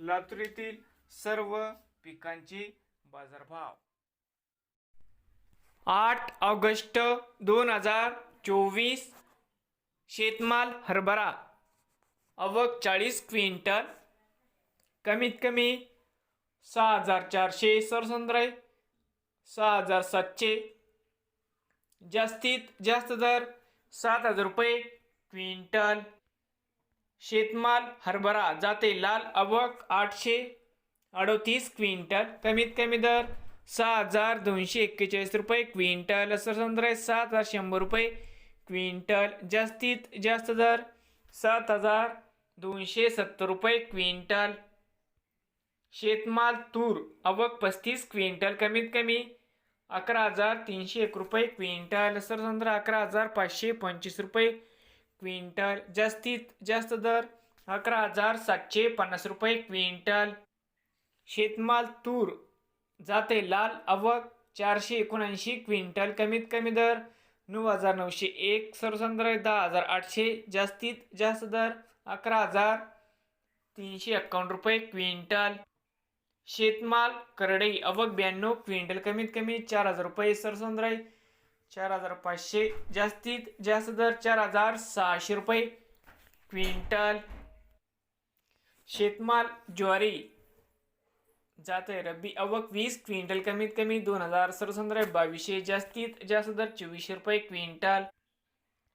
लातूर येथील सर्व पिकांचे बाजारभाव. आठ ऑगस्ट दोन हजार चोवीस शेतमाल हरभरा अवक चाळीस क्विंटल कमीत कमी सहा हजार चारशे सरसंद्राय सहा हजार सातशे जास्तीत जास्त दर सात हजार रुपये क्विंटल. शेतमाल हरभरा जाते लाल अवक आठशे अडतीस क्विंटल. कमीत कमी दर सहा हजार दोनशे एक्केचाळीस रुपये क्विंटल. सरसंद्र आहे सात हजार शंभर रुपये क्विंटल. जास्तीत जास्त दर सात हजार दोनशे सत्तर रुपये क्विंटल. शेतमाल तूर अवक पस्तीस क्विंटल. कमीत कमी अकरा हजार तीनशे एक रुपये क्विंटल. सरसंद्र अकरा हजार पाचशे पंचवीस रुपये क्विंटल. जास्तीत जास्त दर अकरा हजार सातशे पन्नास रुपये क्विंटल. शेतमाल तूर जाते लाल अवक चारशे एकोणऐंशी क्विंटल. कमीत कमी दर नऊ हजार नऊशे एक. सर्वसंद्र दहा हजार आठशे. जास्तीत जास्त दर अकरा हजार तीनशे एक्कावन्न रुपये क्विंटल. शेतमाल करडई अवक ब्याण्णव क्विंटल. कमीत कमी चार हजार रुपये. सरसंद्राई चार हजार पाचशे जास्तीत जास्त दर चार हजार सहाशे रुपये. क्विंटल शेतमाल ज्वारी जाते रब्बी अवक वीस क्विंटल कमीत कमी दोन हजार सरसंद्र बावीसशे जास्तीत जास्त दर चोवीसशे रुपये क्विंटल.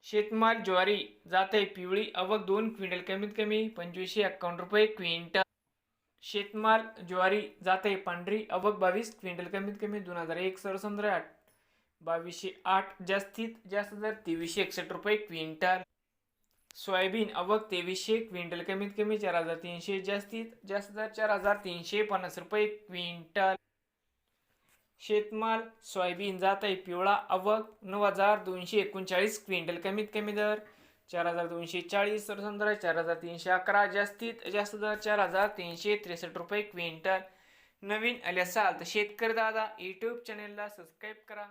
शेतमाल ज्वारी जाते पिवळी अवक दोन क्विंटल कमीत कमी पंचवीसशे एक्कावन्न रुपये क्विंटल. शेतमाल ज्वारी जात आहे पांढरी अवक बावीस क्विंटल कमीत कमी दोन हजार एक सरसंद्र आठ बावीसशे आठ जास्तीत जास्त दर तेवीसशे एकसष्ट रुपये क्विंटल. सोयाबीन अवक तेवीसशे क्विंटल कमीत कमी चार हजार तीनशे जास्तीत जास्त दर चार हजार तीनशे पन्नास रुपये क्विंटल. शेतमाल सोयाबीन जात आहे पिवळा. अवक नऊ हजार दोनशे एकोणचाळीस क्विंटल कमीत कमी दर. चार हजार दोनशे चाळीस सरसंद्र चार हजार तीनशे अकरा जास्तीत जास्त दर चार हजार तीनशे त्रेसष्ट रुपये क्विंटल. नवीन आले असाल तर शेतकरी दादा यूट्यूब चॅनेलला सबस्क्राईब करा.